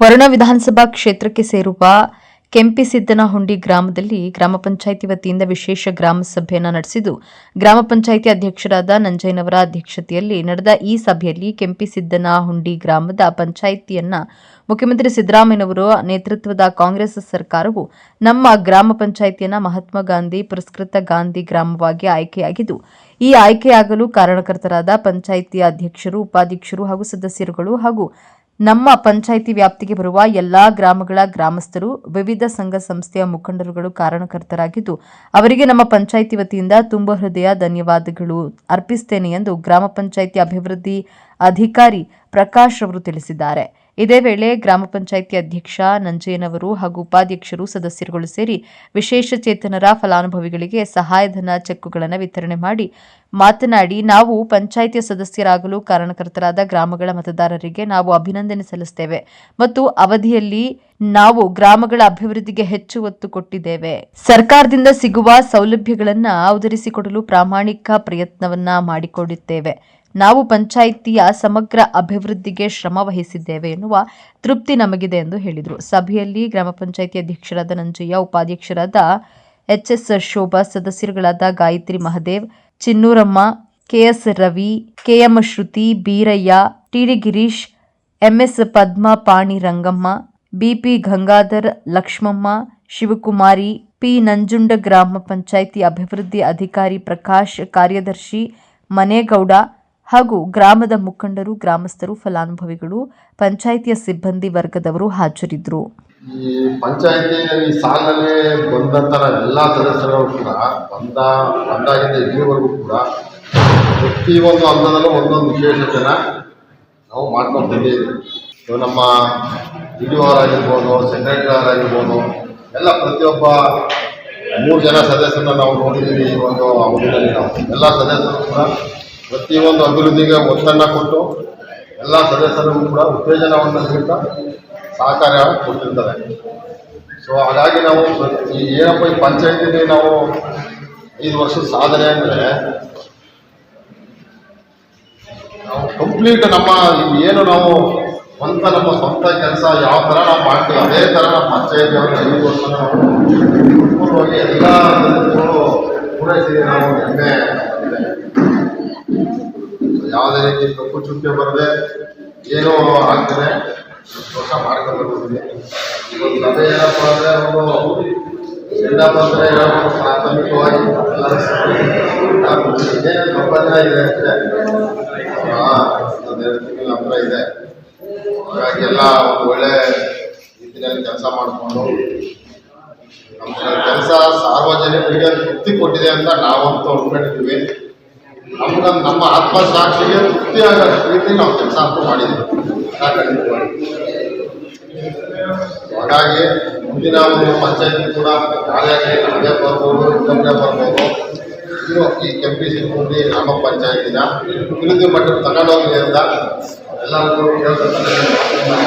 ವರುಣ ವಿಧಾನಸಭಾ ಕ್ಷೇತ್ರಕ್ಕೆ ಸೇರುವ ಕೆಂಪಿಸಿದ್ದನಹುಂಡಿ ಗ್ರಾಮದಲ್ಲಿ ಗ್ರಾಮ ಪಂಚಾಯಿತಿ ವತಿಯಿಂದ ವಿಶೇಷ ಗ್ರಾಮ ಸಭೆಯನ್ನು ನಡೆಸಿದ್ದು, ಗ್ರಾಮ ಪಂಚಾಯಿತಿ ಅಧ್ಯಕ್ಷರಾದ ನಂಜಯ್ಯನವರ ಅಧ್ಯಕ್ಷತೆಯಲ್ಲಿ ನಡೆದ ಈ ಸಭೆಯಲ್ಲಿ ಕೆಂಪಿಸಿದ್ದನಹುಂಡಿ ಗ್ರಾಮದ ಪಂಚಾಯಿತಿಯನ್ನ ಮುಖ್ಯಮಂತ್ರಿ ಸಿದ್ದರಾಮಯ್ಯನವರು ನೇತೃತ್ವದ ಕಾಂಗ್ರೆಸ್ ಸರ್ಕಾರವು ನಮ್ಮ ಗ್ರಾಮ ಪಂಚಾಯಿತಿಯನ್ನ ಮಹಾತ್ಮ ಗಾಂಧಿ ಪುರಸ್ಕೃತ ಗಾಂಧಿ ಗ್ರಾಮವಾಗಿ ಆಯ್ಕೆಯಾಗಿದ್ದು, ಈ ಆಯ್ಕೆಯಾಗಲು ಕಾರಣಕರ್ತರಾದ ಪಂಚಾಯಿತಿ ಅಧ್ಯಕ್ಷರು, ಉಪಾಧ್ಯಕ್ಷರು ಹಾಗೂ ಸದಸ್ಯರುಗಳು ಹಾಗೂ ನಮ್ಮ ಪಂಚಾಯಿತಿ ವ್ಯಾಪ್ತಿಗೆ ಬರುವ ಎಲ್ಲಾ ಗ್ರಾಮಗಳ ಗ್ರಾಮಸ್ಥರು, ವಿವಿಧ ಸಂಘ ಸಂಸ್ಥೆಯ ಮುಖಂಡರುಗಳು ಕಾರಣಕರ್ತರಾಗಿದ್ದು, ಅವರಿಗೆ ನಮ್ಮ ಪಂಚಾಯಿತಿ ವತಿಯಿಂದ ತುಂಬ ಹೃದಯ ಧನ್ಯವಾದಗಳು ಅರ್ಪಿಸುತ್ತೇನೆ ಎಂದು ಗ್ರಾಮ ಪಂಚಾಯಿತಿ ಅಭಿವೃದ್ಧಿ ಅಧಿಕಾರಿ ಪ್ರಕಾಶ್ ಅವರು ತಿಳಿಸಿದ್ದಾರೆ. ಇದೇ ವೇಳೆ ಗ್ರಾಮ ಪಂಚಾಯಿತಿ ಅಧ್ಯಕ್ಷ ನಂಜಯ್ಯನವರು ಹಾಗೂ ಉಪಾಧ್ಯಕ್ಷರು ಸದಸ್ಯರುಗಳು ಸೇರಿ ವಿಶೇಷ ಚೇತನರ ಫಲಾನುಭವಿಗಳಿಗೆ ಸಹಾಯಧನ ಚೆಕ್ಕುಗಳನ್ನು ವಿತರಣೆ ಮಾಡಿ ಮಾತನಾಡಿ, ನಾವು ಪಂಚಾಯಿತಿಯ ಸದಸ್ಯರಾಗಲು ಕಾರಣಕರ್ತರಾದ ಗ್ರಾಮಗಳ ಮತದಾರರಿಗೆ ನಾವು ಅಭಿನಂದನೆ ಸಲ್ಲಿಸುತ್ತೇವೆ ಮತ್ತು ಅವಧಿಯಲ್ಲಿ ನಾವು ಗ್ರಾಮಗಳ ಅಭಿವೃದ್ಧಿಗೆ ಹೆಚ್ಚು ಒತ್ತು ಕೊಟ್ಟಿದ್ದೇವೆ. ಸರ್ಕಾರದಿಂದ ಸಿಗುವ ಸೌಲಭ್ಯಗಳನ್ನು ಔದರಿಸಿಕೊಡಲು ಪ್ರಾಮಾಣಿಕ ಪ್ರಯತ್ನವನ್ನ ಮಾಡಿಕೊಡುತ್ತೇವೆ. ನಾವು ಪಂಚಾಯಿತಿಯ ಸಮಗ್ರ ಅಭಿವೃದ್ಧಿಗೆ ಶ್ರಮ ವಹಿಸಿದ್ದೇವೆ ಎನ್ನುವ ತೃಪ್ತಿ ನಮಗಿದೆ ಎಂದು ಹೇಳಿದರು. ಸಭೆಯಲ್ಲಿ ಗ್ರಾಮ ಪಂಚಾಯಿತಿ ಅಧ್ಯಕ್ಷರಾದ ನಂಜಯ್ಯ, ಉಪಾಧ್ಯಕ್ಷರಾದ HS Shobha, ಸದಸ್ಯರುಗಳಾದ Gayatri Mahadev, Chinnuramma, KS Ravi, KM Shruti, Beerayya, TD Girish, MS Padma, Pani Rangamma, BP Gangadhar, Lakshmamma, Shivakumari, P Nanjunda ಗ್ರಾಮ ಪಂಚಾಯಿತಿ ಅಭಿವೃದ್ಧಿ ಅಧಿಕಾರಿ ಪ್ರಕಾಶ್, ಕಾರ್ಯದರ್ಶಿ ಮನೇಗೌಡ ಹಾಗೂ ಗ್ರಾಮದ ಮುಖಂಡರು, ಗ್ರಾಮಸ್ಥರು ಫಲಾನುಭವಿಗಳು, ಪಂಚಾಯಿತಿಯ ಸಿಬ್ಬಂದಿ ವರ್ಗದವರು ಹಾಜರಿದ್ದರು. ಈ ಪಂಚಾಯತಿ ಸಾಲಲ್ಲಿ ಸಾಲಿನಲ್ಲಿ ಎಲ್ಲಾ ಸದಸ್ಯರು ಕೂಡ, ಬಂದ, ಬಂದಾಗಿಂದ ಇಲ್ಲಿವರೆಗೂ ಕೂಡ ಪ್ರತಿಯೊಂದು ಹಂತದಲ್ಲೂ ಒಂದೊಂದು ವಿಶೇಷತೆನ ನಾವು ಮಾಡ್ಕೊಂಡು ಬಂದಿದ್ದೀವಿ. ನಮ್ಮ ಡಿ ಆಗಿರ್ಬೋದು ಸೆಕ್ರೆಟರಿ ಆಗಿರ್ಬೋದು, ಎಲ್ಲ ಪ್ರತಿಯೊಬ್ಬ ಮೂರು ಜನ ಸದಸ್ಯರನ್ನ ನಾವು ನೋಡಿದ್ದೀವಿ ಈ ಒಂದು ಅವಧಿಯಲ್ಲಿ ನಾವು. ಎಲ್ಲ ಸದಸ್ಯರು ಕೂಡ ಪ್ರತಿಯೊಂದು ಅಭಿವೃದ್ಧಿಗೆ ಒತ್ತನ್ನು ಕೊಟ್ಟು ಎಲ್ಲ ಸದಸ್ಯರಿಗೂ ಕೂಡ ಉತ್ತೇಜನವನ್ನು ನೀಡ್ತಾ ಸಹಕಾರ ಕೊಟ್ಟಿರ್ತಾರೆ. ಸೊ ಹಾಗಾಗಿ ನಾವು ಈ ಏನಪ್ಪ ಈ ಪಂಚಾಯತಿಲಿ ನಾವು ಐದು ವರ್ಷದ ಸಾಧನೆ ಅಂದರೆ ನಾವು ಕಂಪ್ಲೀಟ್ ನಮ್ಮ ಏನು ನಾವು ಸ್ವಂತ ನಮ್ಮ ಸ್ವಂತ ಕೆಲಸ ಯಾವ ಥರ ನಾವು ಮಾಡ್ತೀವಿ, ಅದೇ ಥರ ನಮ್ಮ ಪಂಚಾಯತಿ ಐದು ವರ್ಷ ನಾವು ಎಲ್ಲ ಸದಸ್ಯರು ಪೂರೈಸಿ ನಾವು ಹೆಮ್ಮೆ ಇದೆ. ಯಾವುದೇ ಕಪ್ಪು ಚುಕ್ಕೆ ಬರದೆ ಏನೋ ಆಗ್ತದೆ ಹೊಸ ಮಾಡ್ಕೊಂಡು ಬರ್ತಿದ್ವಿ ಇವತ್ತು ಏನಪ್ಪ ಅಂದರೆ ಅವರು ಏನಪ್ಪ ಅಂದರೆ ಪ್ರಾಥಮಿಕವಾಗಿ ದಿನ ಇದೆ ಅಷ್ಟೇ. ಒಂದೆರಡು ತಿಂಗಳ ಹತ್ರ ಇದೆ. ಹಾಗಾಗಿ ಎಲ್ಲ ಒಂದು ಒಳ್ಳೆ ರೀತಿಯಲ್ಲಿ ಕೆಲಸ ಮಾಡಿಕೊಂಡು ನಮ್ಮ ಕೆಲಸ ಸಾರ್ವಜನಿಕರಿಗೆ ತೃಪ್ತಿ ಕೊಟ್ಟಿದೆ ಅಂತ ನಾವಂತೂ ಅನ್ಕೊಂಡಿದ್ದೀವಿ. ನಮ್ಗೆ ನಮ್ಮ ಆತ್ಮಸಾಕ್ಷಿಗೆ ತೃಪ್ತಿ ಆಗೋ ರೀತಿ ನಾವು ಕೆಲಸ ಅಂತೂ ಮಾಡಿದ್ದೀವಿ ಹಾಗಾಗಿ ಮುಂದಿನ ಒಂದು ಪಂಚಾಯತಿ ಕೂಡ ನಾಳೆ ನಮಗೆ ಬರ್ಬೋದು ಇನ್ನೊಂದೇ ಬರ್ಬೋದು. ಇನ್ನು ಈ ಕೆಂಪಿ ಸಿಬ್ಬಂದಿ ಗ್ರಾಮ ಪಂಚಾಯತಿನ ಅಭಿವೃದ್ಧಿ ಮಟ್ಟಕ್ಕೆ ಅಂತ ಎಲ್ಲರಿಗೂ ಕೆಂಪೇಶ್ವರ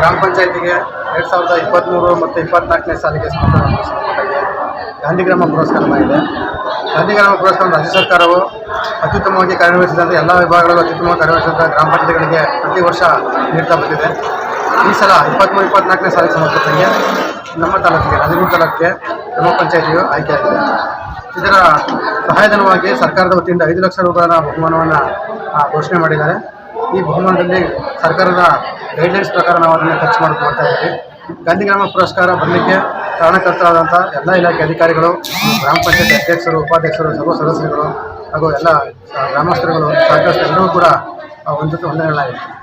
ಗ್ರಾಮ ಪಂಚಾಯತಿಗೆ ಎರಡು ಸಾವಿರದ ಇಪ್ಪತ್ತ್ಮೂರು ಮತ್ತು ಇಪ್ಪತ್ನಾಲ್ಕನೇ ಸಾಲಿಗೆ ಗಾಂಧಿ ಗ್ರಾಮ ಪುರಸ್ಕಾರವಾಗಿದೆ ಗಾಂಧಿ ಗ್ರಾಮ ಪುರಸ್ಕಾರ ರಾಜ್ಯ ಸರ್ಕಾರವು ಅತ್ಯುತ್ತಮವಾಗಿ ಕಾರ್ಯನಿರ್ವಹಿಸಿದಂಥ ಎಲ್ಲ ವಿಭಾಗಗಳಲ್ಲೂ ಅತ್ಯುತ್ತಮವಾಗಿ ಕಾರ್ಯನಿರ್ವಹಿಸಿದಂಥ ಗ್ರಾಮ ಪಂಚಾಯತಿಗಳಿಗೆ ಪ್ರತಿ ವರ್ಷ ನೀಡ್ತಾ ಬಂದಿದೆ. ಈ ಸಲ ಇಪ್ಪತ್ತ್ಮೂರು ಇಪ್ಪತ್ನಾಲ್ಕನೇ ಸಾಲಿಗೆ ಸಂಬಂಧಪಟ್ಟಂಗೆ ನಮ್ಮ ತಾಲೂಕಿಗೆ ರಾಜಗೂರು ತಾಲೂಕಿಗೆ ಗ್ರಾಮ ಪಂಚಾಯತಿಯು ಆಯ್ಕೆಯಾಗಿದೆ. ಇದರ ಸಹಾಯಧನವಾಗಿ ಸರ್ಕಾರದ ವತಿಯಿಂದ ಐದು ಲಕ್ಷ ರೂಪಾಯಿಗಳ ಬಹುಮಾನವನ್ನು ಘೋಷಣೆ ಮಾಡಿದ್ದಾರೆ. ಈ ಭವನದಲ್ಲಿ ಸರ್ಕಾರದ ಗೈಡ್ಲೈನ್ಸ್ ಪ್ರಕಾರ ನಾವು ಅದನ್ನು ಖರ್ಚು ಮಾಡ್ಕೊಳ್ತಾ ಇದ್ದೀವಿ. ಗಾಂಧಿಗ್ರಾಮ ಪುರಸ್ಕಾರ ಬರಲಿಕ್ಕೆ ಕಾರಣಕರ್ತರಾದಂಥ ಎಲ್ಲ ಇಲಾಖೆ ಅಧಿಕಾರಿಗಳು, ಗ್ರಾಮ ಪಂಚಾಯತ್ ಅಧ್ಯಕ್ಷರು, ಉಪಾಧ್ಯಕ್ಷರು, ಸರ್ವ ಸದಸ್ಯರುಗಳು ಹಾಗೂ ಎಲ್ಲ ಗ್ರಾಮಸ್ಥರುಗಳು ಸರ್ಕಾರ ಎಲ್ಲರೂ ಕೂಡ ಒಂದು ವಂದನೆಗಳಾಗಿತ್ತು